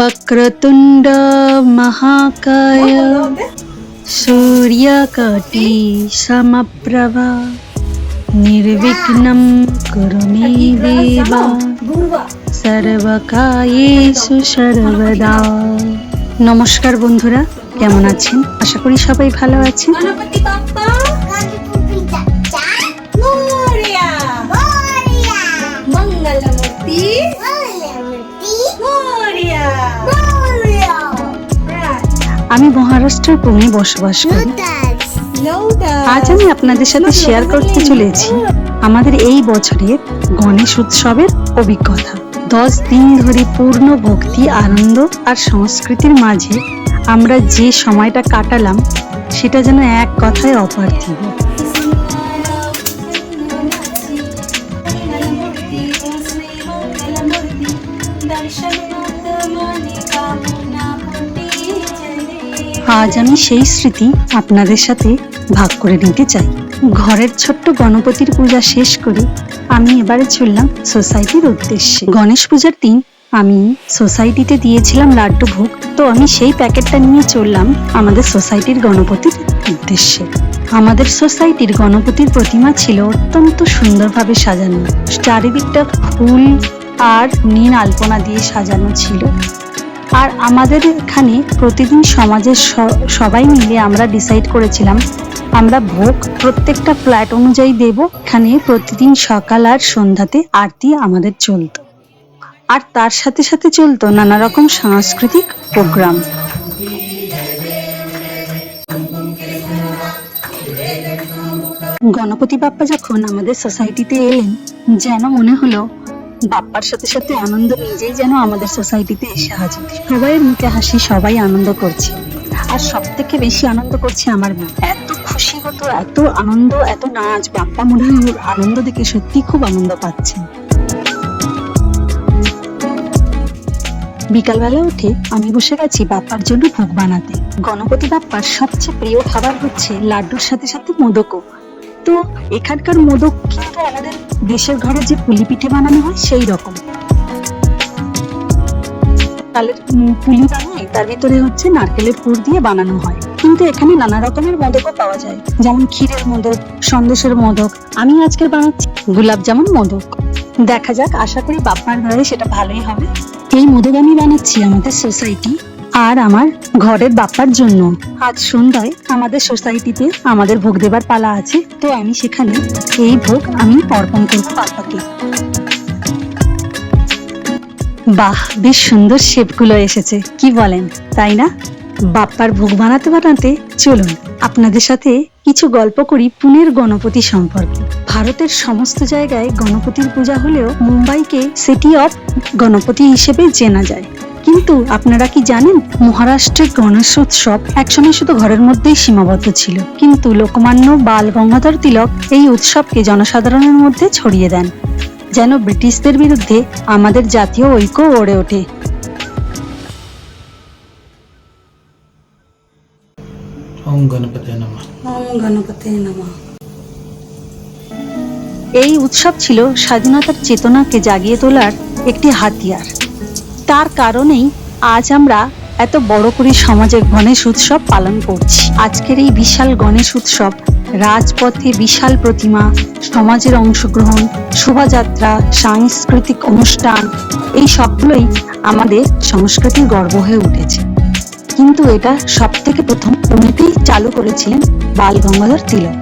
वक्रतुण्ड महाकाय। सूर्यकोटि समप्रभा निर्विघ्नं कुरु मे देव সর্বকায়েষু সর্বদা নমস্কার বন্ধুরা কেমন আছেন আশা করি সবাই ভালো আছেন আমি মহারাষ্ট্রের পুনে বসবাস করি। আজ আমি আপনাদের সাথে শেয়ার করতে চলেছি আমাদের এই বছরের গণেশ উৎসবের অভিজ্ঞতা। দশ দিন ধরে পূর্ণ ভক্তি, আনন্দ আর সংস্কৃতির মাঝে আমরা যে সময়টা কাটালাম, সেটা যেন এক কথায় অপার্থিব। আজ আমি সেই স্মৃতি আপনাদের সাথে ভাগ করে নিতে চাই। ঘরের ছোট্ট গণপতির পূজা শেষ করে আমি এবারে চললাম সোসাইটির উদ্দেশ্যে। গণেশ পূজার দিন আমি সোসাইটিতে দিয়েছিলাম লাড্ডু ভোগ। তো আমি সেই প্যাকেটটা নিয়ে চললাম আমাদের সোসাইটির গণপতির উদ্দেশ্যে। আমাদের সোসাইটির গণপতির প্রতিমা ছিল অত্যন্ত সুন্দরভাবে সাজানো। চারিদিকটা ফুল আর নীল আলপনা দিয়ে সাজানো ছিল। আর আমাদের এখানে প্রতিদিন সমাজের সবাই মিলে আমরা ডিসাইড করেছিলাম, আমরা ভোগ প্রত্যেকটা ফ্ল্যাট অনুযায়ী দেব। এখানে প্রতিদিন সকাল আর সন্ধ্যাতে আরতি আমাদের চলতো। আর তার সাথে সাথে চলতো নানা রকম সাংস্কৃতিক প্রোগ্রাম গণপতি বাপ্পা যখন আমাদের সোসাইটিতে এলেন, যেন মনে হলো বাপ্পার সাথে সাথে আনন্দ নিজেই যেন আমাদের সোসাইটিতে এসে হাজির। সবাইয়ের মুখে হাসি, সবাই আনন্দ করছে। আর সব থেকে বেশি আনন্দ করছে আমার মেয়ে। এত খুশি হতো, এত আনন্দ, এত নাচ। বাপ্পা মনে হয় আনন্দ দেখে সত্যি খুব আনন্দ পাচ্ছে। বিকালবেলা উঠে আমি বসে গেছি বাপ্পার জন্য ভোগ বানাতে। গণপতি বাপ্পার সবচেয়ে প্রিয় খাবার হচ্ছে লাড্ডুর সাথে সাথে মোদকও। তো এখানকার মোদক কিন্তু আমাদের দেশের ঘরে যে পুলি পিঠে বানানো হয় সেই রকম। তালের পুলি বানায়, তার ভিতরে হচ্ছে নারকেলের পুর দিয়ে বানানো হয়। কিন্তু এখানে নানা রকমের মোদকও পাওয়া যায়। যেমন ক্ষীরের মোদক, সন্দেশের মোদক, আমি আজকে বানাচ্ছি গোলাপ জামুন মোদক। দেখা যাক, আশা করি বাপ্পার ঘরে সেটা ভালোই হবে। এই মোদক আমি বানাচ্ছি আমাদের সোসাইটি। আর আমার ঘরের বাপ্পার জন্য। আজ সন্ধ্যায় আমাদের সোসাইটিতে আমাদের ভোগ দেবার পালা আছে, তো আমি সেখানে এই ভোগ আমি অর্পণ করব বাপ্পাকে। বাহ, বেশ সুন্দর শেপগুলো এসেছে, কি বলেন? তাই না? বাপ্পার ভোগ বানাতে বানাতে চলুন, আপনাদের সাথে কিছু গল্প করি পুনের গণপতি সম্পর্কে। ভারতের সমস্ত জায়গায় গণপতির পূজা হলেও মুম্বাইকে সিটি অফ গণপতি হিসেবে চেনা যায়। কিন্তু আপনারা কি জানেন মহারাষ্ট্রের গণেশ উৎসব একসময় শুধু ঘরের মধ্যেই সীমাবদ্ধ ছিল। কিন্তু লোকমান্য বাল গঙ্গাধর তিলক এই উৎসবকে জনসাধারণের মধ্যে ছড়িয়ে দেন যেন ব্রিটিশদের বিরুদ্ধে আমাদের জাতীয় ঐক্য গড়ে ওঠে। ওম গণপতি নমঃ। গণপতি এই উৎসব ছিল স্বাধীনতার চেতনাকে জাগিয়ে তোলার একটি হাতিয়ার। তার কারণেই আজ আমরা এত বড় করে সমাজে গণেশ উৎসব পালন করছি। আজকের এই বিশাল গণেশ উৎসব রাজপথে বিশাল প্রতিমা, সমাজের অংশগ্রহণ, শোভাযাত্রা, সাংস্কৃতিক অনুষ্ঠান, এই সবগুলোই আমাদের সংস্কৃতির গর্ব হয়ে উঠেছে। কিন্তু এটা সব থেকে প্রথম পুনেতেই চালু করেছিলেন বাল গঙ্গাধর তিলক।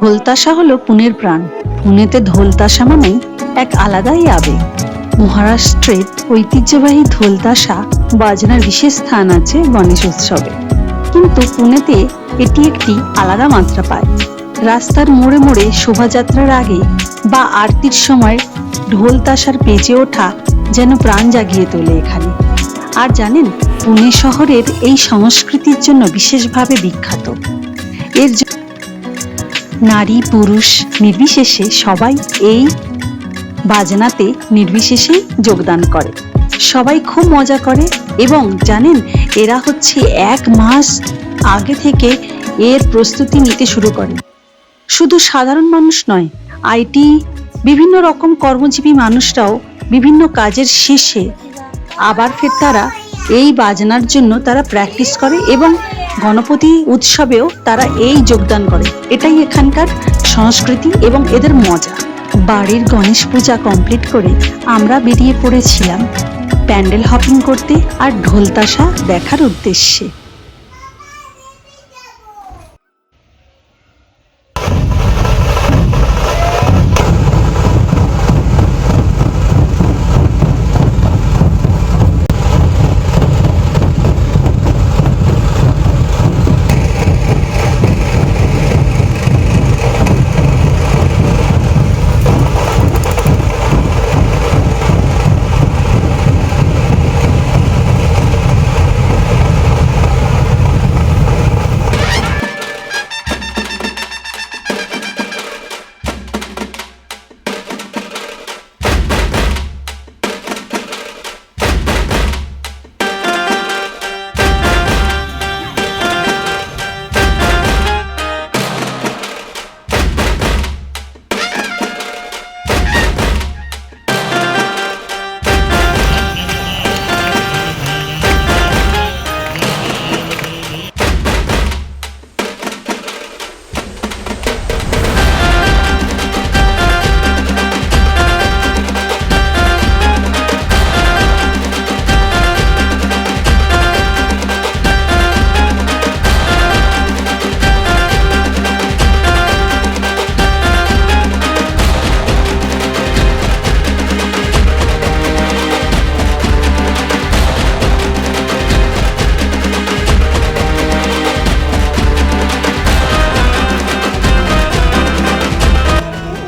ঢোলতাশা হলো পুনের প্রাণ। পুনেতে ঢোলতাশা মানেই এক আলাদাই আবেগ। মহারাষ্ট্রের ঐতিহ্যবাহী ঢোলতাশা বাজনার বিশেষ স্থান আছে গণেশ উৎসবে। কিন্তু পুনেতে এটি একটি আলাদা মাত্রা পায়। রাস্তার মোড়ে মোড়ে শোভাযাত্রার আগে বা আরতির সময় ঢোল তাশার পেঁচে ওঠা যেন প্রাণ জাগিয়ে তোলে এখানে। আর জানেন, পুনে শহরের এই সংস্কৃতির জন্য বিশেষভাবে বিখ্যাত। এর নারী, পুরুষ নির্বিশেষে সবাই এই বাজনাতে নির্বিশেষেই যোগদান করে। সবাই খুব মজা করে এবং জানেন, এরা হচ্ছে এক মাস আগে থেকে এর প্রস্তুতি নিতে শুরু করে। শুধু সাধারণ মানুষ নয়, আইটি, বিভিন্ন রকম কর্মজীবী মানুষরাও বিভিন্ন কাজের শেষে আবার ফের তারা এই বাজনার জন্য তারা প্র্যাকটিস করে এবং গণপতি উৎসবেও তারা এই যোগদান করে। এটাই এখানকার সংস্কৃতি এবং এদের মজা। বাড়ির গণেশ পূজা কমপ্লিট করে আমরা বেরিয়ে পড়েছিলাম। প্যান্ডেল হপিং করতে আর ঢোলতাশা দেখার উদ্দেশ্যে।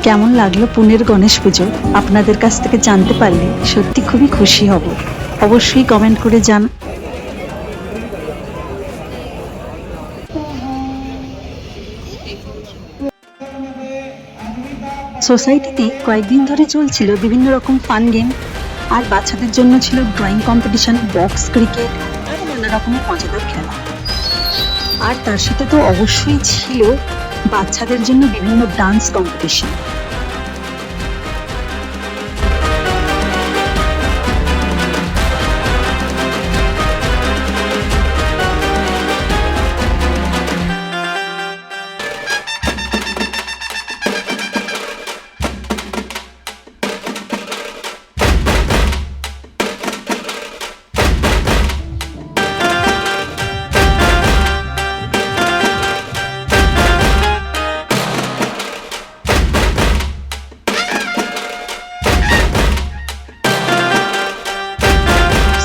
কেমন লাগল পুনের গণেশ পুজো? আপনাদের কাছ থেকে জানতে পারলে সত্যি খুবই খুশি হব। অবশ্যই কমেন্ট করে জান সোসাইটিতে কয়েকদিন ধরে চলছিল বিভিন্ন রকম ফান গেম আর বাচ্চাদের জন্য ছিল ড্রয়িং কম্পিটিশন বক্স ক্রিকেট নানা রকমের মজাদার খেলা। আর তার সাথে তো অবশ্যই ছিল বাচ্চাদের জন্য বিভিন্ন ডান্স কম্পিটিশন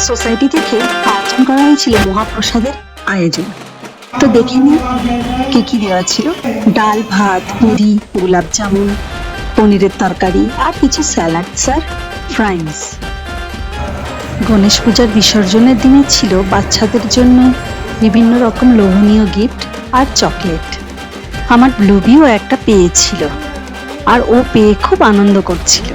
সোসাইটি থেকে আয়োজন করা হয়েছিল মহাপ্রসাদের আয়োজন। তো দেখে নিন, কি কি দেওয়া ছিল? ডাল, ভাত পুরি গোলাপ জামুন, পনিরের তরকারি আর কিছু স্যালাড, স্যার, ফ্রাইস। গণেশ পূজার বিসর্জনের দিনে ছিল বাচ্চাদের জন্য বিভিন্ন রকম লোভনীয় গিফট আর চকলেট আমার ব্লুবিও একটা পেয়েছিল আর ও পেয়ে খুব আনন্দ করছিল।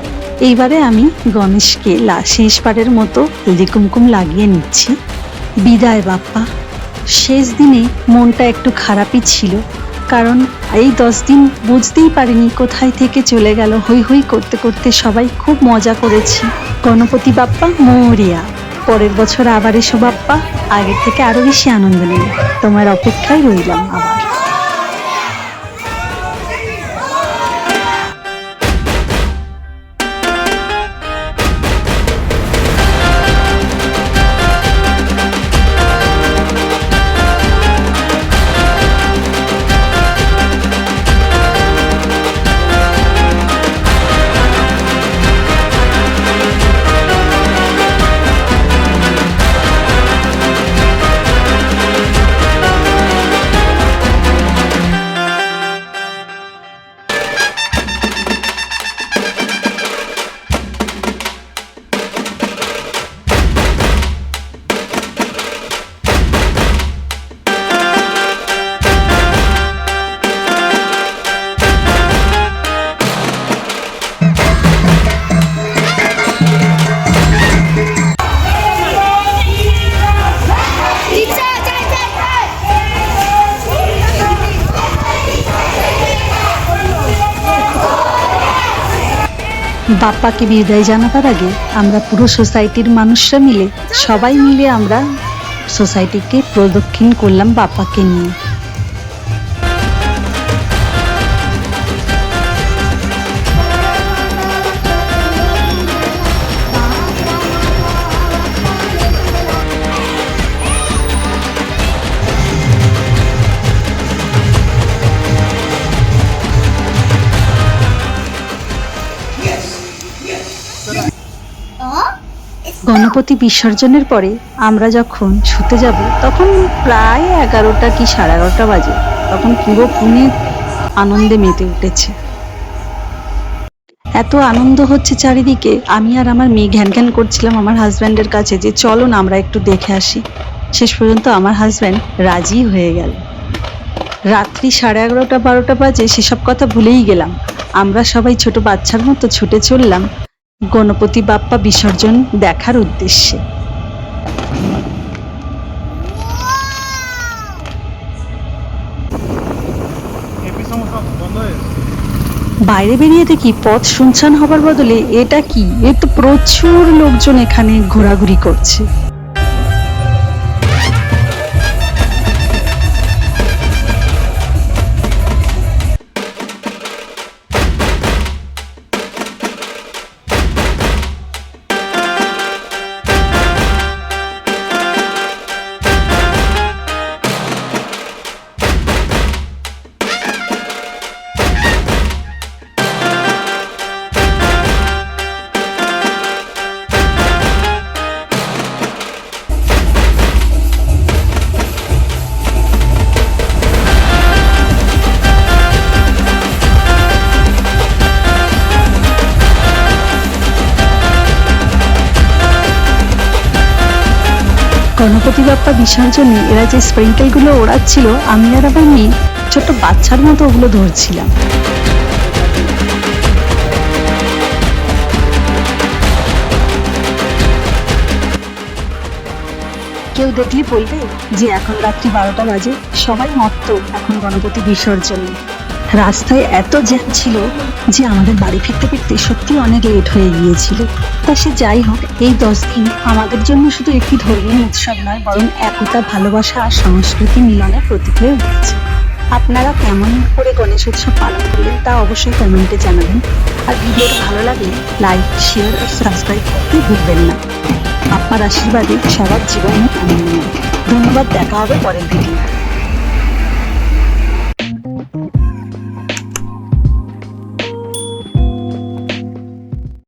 এইবারে আমি গণেশকে শেষবারের মতো হলদি কুমকুম লাগিয়ে নিচ্ছি। বিদায়, বাপ্পা। শেষ দিনে মনটা একটু খারাপই ছিল, কারণ এই দশ দিন বুঝতেই পারিনি কোথায় থেকে চলে গেল। হই হই করতে করতে সবাই খুব মজা করেছি। গণপতি বাপ্পা, মৌরিয়া। পরের বছর আবার এসো, বাপ্পা। আগের থেকে আরও বেশি আনন্দ নেই তোমার অপেক্ষায় রইলাম আবার। বাপ্পাকে বিদায় জানাবার আগে আমরা পুরো সোসাইটির মানুষরা মিলে, সবাই মিলে আমরা সোসাইটিকে প্রদক্ষিণ করলাম বাপ্পাকে নিয়ে। গণপতি বিসর্জনের পরে আমরা যখন শুতে যাব, তখন প্রায় এগারোটা কি সাড়ে এগারোটা বাজে। তখন পুরো পুনে আনন্দে মেতে উঠেছে। এত আনন্দ হচ্ছে চারিদিকে। আমি আর আমার মেয়ে ঘ্যান ঘ্যান করছিলাম আমার হাজব্যান্ডের কাছে যে, চলো না, আমরা একটু দেখে আসি। শেষ পর্যন্ত আমার হাজব্যান্ড রাজি হয়ে গেল। রাত্রি সাড়ে এগারোটা, বারোটা বাজে, সেসব কথা ভুলেই গেলাম। আমরা সবাই ছোট বাচ্চার মতো ছুটে চললাম। গণপতি বাপ্পা বিসর্জন দেখার উদ্দেশ্যে। বাইরে বেরিয়ে দেখি পথ শুনশান হবার বদলে এটা কি? এ তো প্রচুর লোকজন এখানে ঘোরাঘুরি করছে। বাপ্পা বিসর্জনে এরা যে স্প্রিঙ্কেলগুলো ওড়াচ্ছিল, আমি আর আবার মেয়ে ছোট বাচ্চার মতো ওগুলো ধরছিলাম। কেউ দেখলে বলবে যে এখন রাত্রি বারোটা বাজে, সবাই মত্ত এখন গণপতি বিসর্জনে। রাস্তায় এত জ্যাম ছিল যে আমাদের বাড়ি ফিরতে ফিরতে সত্যি অনেক লেট হয়ে গিয়েছিল। তা সে যাই হোক, এই দশ দিন আমাদের জন্য শুধু একটি ধর্মীয় উৎসব নয়, বরং একতা, ভালোবাসা আর সংস্কৃতি মিলনের প্রতীক হয়ে উঠেছে। আপনারা কেমন করে গণেশ উৎসব পালন করলেন তা অবশ্যই কমেন্টে জানাবেন। আর ভিডিওটা ভালো লাগলে লাইক শেয়ার আর সাবস্ক্রাইব করতে ভুলবেন না। আপনার আশীর্বাদে সবার জীবনে আনন্দ ধন্যবাদ, দেখা হবে পরের ভিডিও